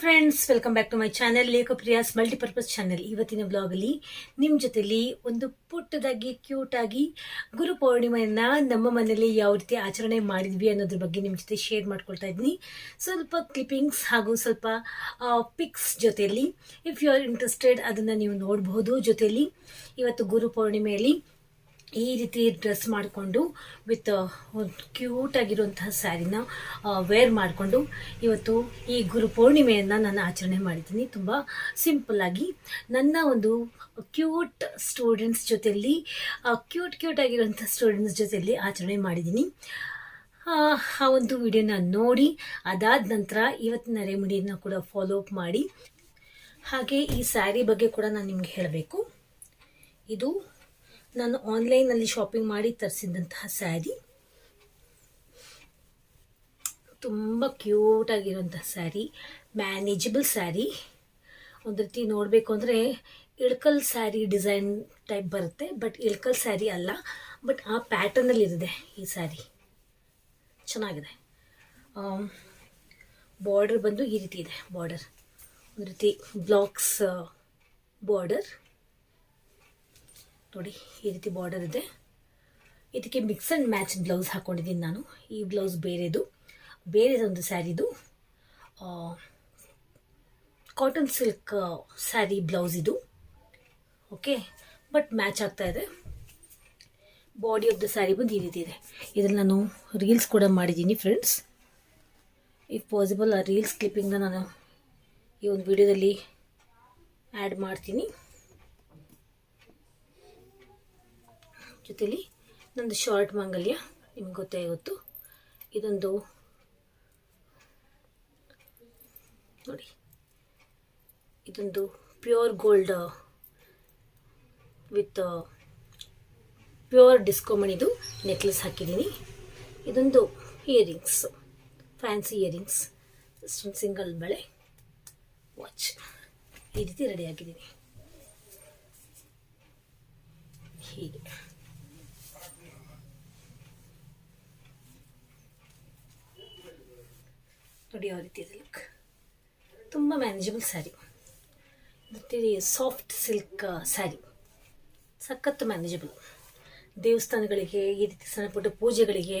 Friends welcome back to my channel Lekhapriya's multipurpose channel ಇವತ್ತಿನ ಬ್ಲಾಗಲ್ಲಿ ನಿಮ್ಮ ಜೊತೆಲಿ ಒಂದು ಪುಟ್ಟದಾಗಿ ಕ್ಯೂಟ್ ಆಗಿ ಗುರು ಪೌರ್ಣಿಮೆಯನ್ನ ನಮ್ಮ ಮನೆಯಲ್ಲಿ ಯಾವ ರೀತಿ ಆಚರಣೆ ಮಾಡಿದ್ವಿ ಅನ್ನೋದ್ರ ಬಗ್ಗೆ ನಿಮ್ಮ ಜೊತೆ ಶೇರ್ ಮಾಡ್ಕೊಳ್ತಾ ಇದ್ದೀನಿ. ಸ್ವಲ್ಪ ಕ್ಲಿಪ್ಪಿಂಗ್ಸ್ ಹಾಗೂ ಸ್ವಲ್ಪ ಪಿಕ್ಸ್ ಜೊತೆಯಲ್ಲಿ ಇಫ್ ಯು ಆರ್ ಇಂಟ್ರೆಸ್ಟೆಡ್ ಅದನ್ನು ನೀವು ನೋಡಬಹುದು ಜೊತೆಯಲ್ಲಿ ಇವತ್ತು ಗುರು ಪೌರ್ಣಿಮೆಯಲ್ಲಿ ಈ ರೀತಿ ಡ್ರೆಸ್ ಮಾಡಿಕೊಂಡು ವಿತ್ ಒಂದು ಕ್ಯೂಟ್ ಆಗಿರುವಂತಹ ಸ್ಯಾರಿನ ವೇರ್ ಮಾಡಿಕೊಂಡು ಇವತ್ತು ಈ ಗುರು ಪೂರ್ಣಿಮೆಯನ್ನು ನಾನು ಆಚರಣೆ ಮಾಡಿದ್ದೀನಿ. ತುಂಬ ಸಿಂಪಲ್ಲಾಗಿ ನನ್ನ ಒಂದು ಕ್ಯೂಟ್ ಸ್ಟೂಡೆಂಟ್ಸ್ ಜೊತೆಯಲ್ಲಿ ಕ್ಯೂಟ್ ಕ್ಯೂಟ್ ಆಗಿರುವಂಥ ಸ್ಟೂಡೆಂಟ್ಸ್ ಜೊತೆಯಲ್ಲಿ ಆಚರಣೆ ಮಾಡಿದ್ದೀನಿ. ಆ ಆ ಒಂದು ವಿಡಿಯೋನ ನೋಡಿ, ಅದಾದ ನಂತರ ಇವತ್ತಿನ ರೆಮಿಡಿಯನ್ನು ಕೂಡ ಫಾಲೋ ಅಪ್ ಮಾಡಿ. ಹಾಗೆ ಈ ಸ್ಯಾರಿ ಬಗ್ಗೆ ಕೂಡ ನಾನು ನಿಮ್ಗೆ ಹೇಳಬೇಕು. ಇದು ನಾನು ಆನ್ಲೈನಲ್ಲಿ ಶಾಪಿಂಗ್ ಮಾಡಿ ತರಿಸಿದಂತಹ ಸ್ಯಾರಿ ತುಂಬ ಕ್ಯೂಟ್ ಆಗಿರುವಂತಹ ಸ್ಯಾರಿ ಮ್ಯಾನೇಜಬಲ್ ಸ್ಯಾರಿ ಒಂದು ರೀತಿ ನೋಡಬೇಕು ಅಂದರೆ ಇಳ್ಕಲ್ ಸ್ಯಾರಿ ಡಿಸೈನ್ ಟೈಪ್ ಬರುತ್ತೆ ಬಟ್ ಇಳ್ಕಲ್ ಸ್ಯಾರಿ ಅಲ್ಲ ಬಟ್ ಆ ಪ್ಯಾಟರ್ನಲ್ಲಿರಿದೆ ಈ ಸ್ಯಾರಿ ಚೆನ್ನಾಗಿದೆ. ಬಾರ್ಡರ್ ಬಂದು ಈ ರೀತಿ ಇದೆ ಬಾರ್ಡರ್ ಒಂದು ರೀತಿ ಬ್ಲಾಕ್ಸ್ ಬಾರ್ಡರ್ ನೋಡಿ, ಈ ರೀತಿ ಬಾರ್ಡರ್ ಇದೆ. ಇದಕ್ಕೆ ಮಿಕ್ಸ್ ಆ್ಯಂಡ್ ಮ್ಯಾಚ್ ಬ್ಲೌಸ್ ಹಾಕ್ಕೊಂಡಿದ್ದೀನಿ ನಾನು. ಈ ಬ್ಲೌಸ್ ಬೇರೆದು. ಬೇರೆದೊಂದು ಸ್ಯಾರಿದು. ಕಾಟನ್ ಸಿಲ್ಕ್ ಸ್ಯಾರಿ ಬ್ಲೌಸ್ ಇದು. ಓಕೆ ಬಟ್ ಮ್ಯಾಚ್ ಆಗ್ತಾ ಇದೆ. ಬಾಡಿ ಆಫ್ ದ ಸ್ಯಾರಿ ಬಂದು ಈ ರೀತಿ ಇದೆ. ಇದನ್ನು ನಾನು ರೀಲ್ಸ್ ಕೂಡ ಮಾಡಿದ್ದೀನಿ ಫ್ರೆಂಡ್ಸ್ ಇಫ್ ಪಾಸಿಬಲ್ ಆ ರೀಲ್ಸ್ ಕ್ಲಿಪ್ಪಿಂಗ್ನ ನಾನು ಈ ಒಂದು ವಿಡಿಯೋದಲ್ಲಿ ಆ್ಯಡ್ ಮಾಡ್ತೀನಿ. ಜೊತೆಲಿ ನಂದು ಶಾರ್ಟ್ ಮಾಂಗಲ್ಯ, ನಿಮ್ಗೆ ಗೊತ್ತೇ ಗೊತ್ತು. ಇದೊಂದು ನೋಡಿ, ಇದೊಂದು ಪ್ಯೂರ್ ಗೋಲ್ಡ್ ವಿತ್ ಪ್ಯೂರ್ ಡಿಸ್ಕೋಮಣಿದು ನೆಕ್ಲೆಸ್ ಹಾಕಿದ್ದೀನಿ ಇದೊಂದು ಇಯರಿಂಗ್ಸ್ ಫ್ಯಾನ್ಸಿ ಇಯರಿಂಗ್ಸ್ ಸಿಂಗಲ್ ಬಳೆ. ವಾಚ್ ಈ ರೀತಿ ರೆಡಿ ಆಗಿದ್ದೀನಿ ಹೀಗೆ. ನೋಡಿ ಯಾವ ರೀತಿ ಇದೆ ಲುಕ್ ತುಂಬ ಮ್ಯಾನೇಜಬಲ್ ಸ್ಯಾರಿ ಮತ್ತು ಸಾಫ್ಟ್ ಸಿಲ್ಕ್ ಸ್ಯಾರಿ ಸಖತ್ತು ಮ್ಯಾನೇಜಬಲ್ ದೇವಸ್ಥಾನಗಳಿಗೆ ಈ ರೀತಿ ಸಣ್ಣ ಪುಟ್ಟ ಪೂಜೆಗಳಿಗೆ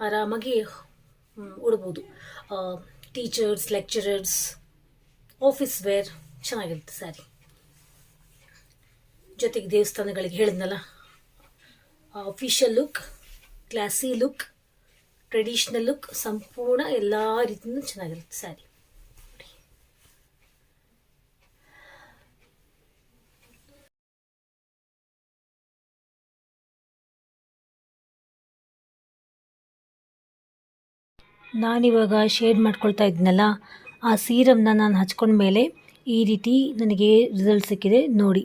ಆರಾಮಾಗಿ ಉಡ್ಬೋದು. ಟೀಚರ್ಸ್ ಲೆಕ್ಚರರ್ಸ್ ಆಫೀಸ್ ವೇರ್ ಚೆನ್ನಾಗಿರುತ್ತೆ ಸ್ಯಾರಿ ಜೊತೆಗೆ ದೇವಸ್ಥಾನಗಳಿಗೆ ಹೇಳಿದ್ನಲ್ಲ official look classy look traditional look ಸಂಪೂರ್ಣ ಎಲ್ಲ ರೀತಿಯೂ ಚೆನ್ನಾಗಿರುತ್ತೆ ಸ್ಯಾರಿ ನಾನಿವಾಗ ಶೇಡ್ ಮಾಡ್ಕೊಳ್ತಾ ಇದ್ನಲ್ಲ, ಆ ಸೀರಮ್ನ ನಾನು ಹಚ್ಕೊಂಡ್ಮೇಲೆ ಈ ರೀತಿ ನನಗೆ ರಿಸಲ್ಟ್ ಸಿಕ್ಕಿದೆ ನೋಡಿ.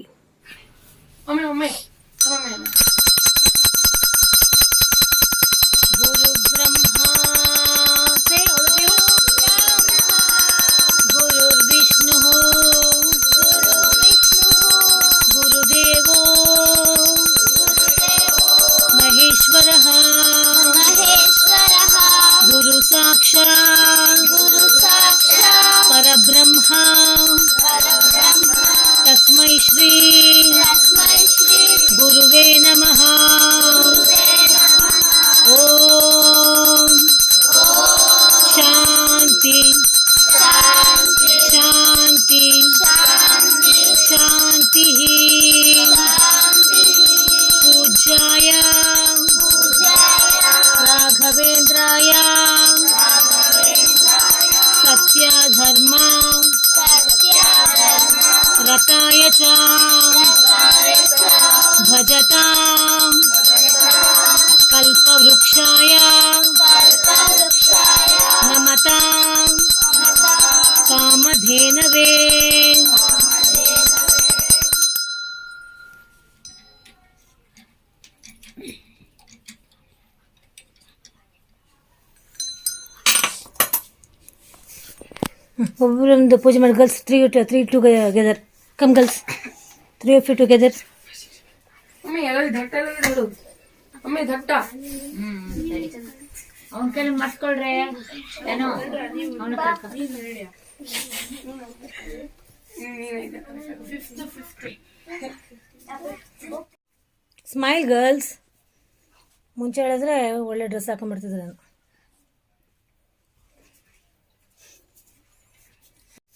ಒಬ್ಬರೊಂದು ಪೂಜೆ ಮಾಡಿ girls three three two together come girls three of you together ಅವನ ಕೈಲಿ ಮಾಡಿಸ್ಕೊಳ್ರೆ ಏನೋ ಅವನ ಸ್ಮೈಲ್ ಗರ್ಲ್ಸ್ ಮುಂಚೆ ಹೇಳಿದ್ರೆ ಒಳ್ಳೆ ಡ್ರೆಸ್ ಹಾಕೊಂಡ್ಬಿಡ್ತಿದ್ರು ನಾನು.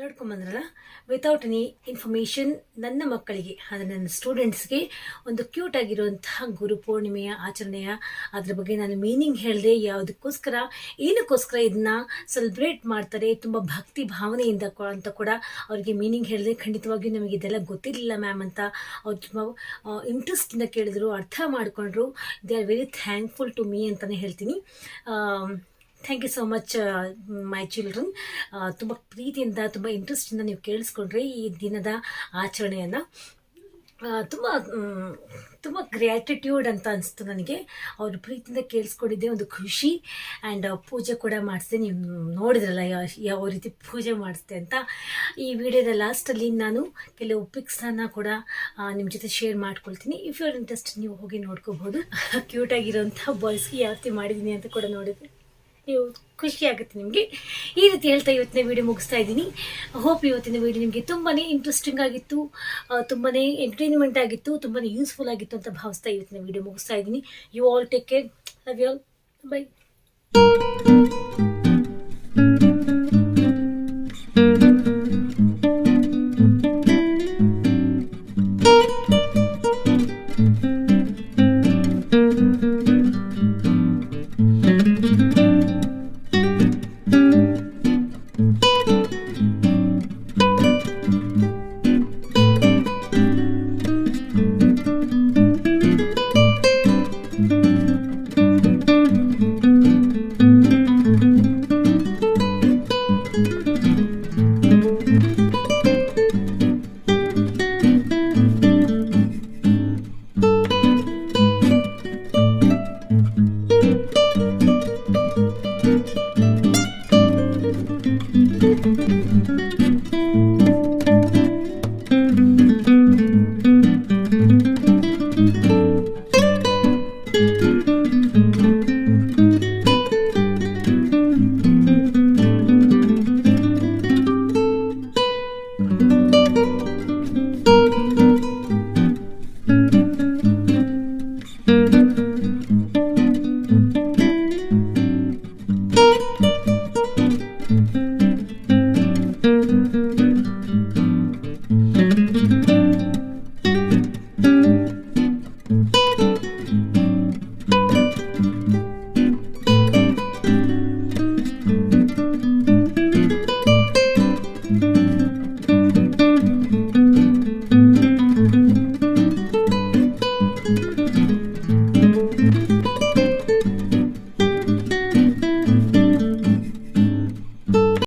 ನೋಡ್ಕೊಂಬಂದ್ರಲ್ಲ? ವಿತೌಟ್ ಎನಿ ಇನ್ಫಾರ್ಮೇಷನ್ ನನ್ನ ಮಕ್ಕಳಿಗೆ ಅಂದರೆ ನನ್ನ ಸ್ಟೂಡೆಂಟ್ಸ್ಗೆ ಒಂದು ಕ್ಯೂಟ್ ಆಗಿರುವಂತಹ ಗುರು ಪೂರ್ಣಿಮೆಯ ಆಚರಣೆಯ ಅದ್ರ ಬಗ್ಗೆ ನಾನು ಮೀನಿಂಗ್ ಹೇಳಿದೆ, ಯಾವುದಕ್ಕೋಸ್ಕರ, ಏನಕ್ಕೋಸ್ಕರ ಇದನ್ನ ಸೆಲೆಬ್ರೇಟ್ ಮಾಡ್ತಾರೆ, ತುಂಬ ಭಕ್ತಿ ಭಾವನೆಯಿಂದ ಅಂತ ಕೂಡ ಅವರಿಗೆ ಮೀನಿಂಗ್ ಹೇಳಿದೆ. ಖಂಡಿತವಾಗಿಯೂ ನಮಗೆ ಇದೆಲ್ಲ ಗೊತ್ತಿರಲಿಲ್ಲ ಮ್ಯಾಮ್ ಅಂತ. ಅವ್ರು ತುಂಬ ಇಂಟ್ರೆಸ್ಟಿಂದ ಕೇಳಿದ್ರು, ಅರ್ಥ ಮಾಡಿಕೊಂಡ್ರು. They are very thankful to me ಅಂತಲೇ ಹೇಳ್ತೀನಿ. Thank you so much my children ತುಂಬ ಪ್ರೀತಿಯಿಂದ, ತುಂಬ ಇಂಟ್ರೆಸ್ಟಿಂದ ನೀವು ಕೇಳಿಸ್ಕೊಂಡ್ರೆ ಈ ದಿನದ ಆಚರಣೆಯನ್ನು. ತುಂಬ ತುಂಬ ಗ್ರ್ಯಾಟಿಟ್ಯೂಡ್ ಅಂತ ಅನಿಸ್ತು ನನಗೆ. ಅವ್ರ ಪ್ರೀತಿಯಿಂದ ಕೇಳಿಸ್ಕೊಂಡಿದ್ದೆ ಒಂದು ಖುಷಿ. ಆ್ಯಂಡ್ ಪೂಜೆ ಕೂಡ ಮಾಡಿಸ್ದೆ. ನೀವು ನೋಡಿದ್ರಲ್ಲ ಯಾವ ರೀತಿ ಪೂಜೆ ಮಾಡಿಸ್ದೆ ಅಂತ. ಈ ವಿಡಿಯೋದ ಲಾಸ್ಟಲ್ಲಿ ನಾನು ಕೆಲವು ಪಿಕ್ಸನ್ನು ಕೂಡ ನಿಮ್ಮ ಜೊತೆ ಶೇರ್ ಮಾಡ್ಕೊಳ್ತೀನಿ. ಇಫ್ ಯು ಆರ್ ಇಂಟ್ರೆಸ್ಟ್ ನೀವು ಹೋಗಿ ನೋಡ್ಕೋಬೋದು. ಕ್ಯೂಟಾಗಿರೋಂಥ ಬಾಯ್ಸ್ಗೆ ಯಾವ ರೀತಿ ಮಾಡಿದ್ದೀನಿ ಅಂತ ಕೂಡ ನೋಡಿದ್ರೆ. ನೀವು ಖುಷಿ ಆಗುತ್ತೆ ನಿಮಗೆ. ಈ ರೀತಿ ಹೇಳ್ತಾ ಇವತ್ತಿನ ವಿಡಿಯೋ ಮುಗಿಸ್ತಾ ಇದ್ದೀನಿ. ಹೋಪ್ ಇವತ್ತಿನ ವಿಡಿಯೋ ನಿಮಗೆ ತುಂಬಾ ಇಂಟ್ರೆಸ್ಟಿಂಗ್ ಆಗಿತ್ತು ತುಂಬಾ ಎಂಟರ್ಟೈನ್ಮೆಂಟ್ ಆಗಿತ್ತು ತುಂಬಾ ಯೂಸ್ಫುಲ್ ಆಗಿತ್ತು ಅಂತ ಭಾವಿಸ್ತಾ ಇವತ್ತಿನ ವಿಡಿಯೋ ಮುಗಿಸ್ತಾ ಇದ್ದೀನಿ. You all take care love you all bye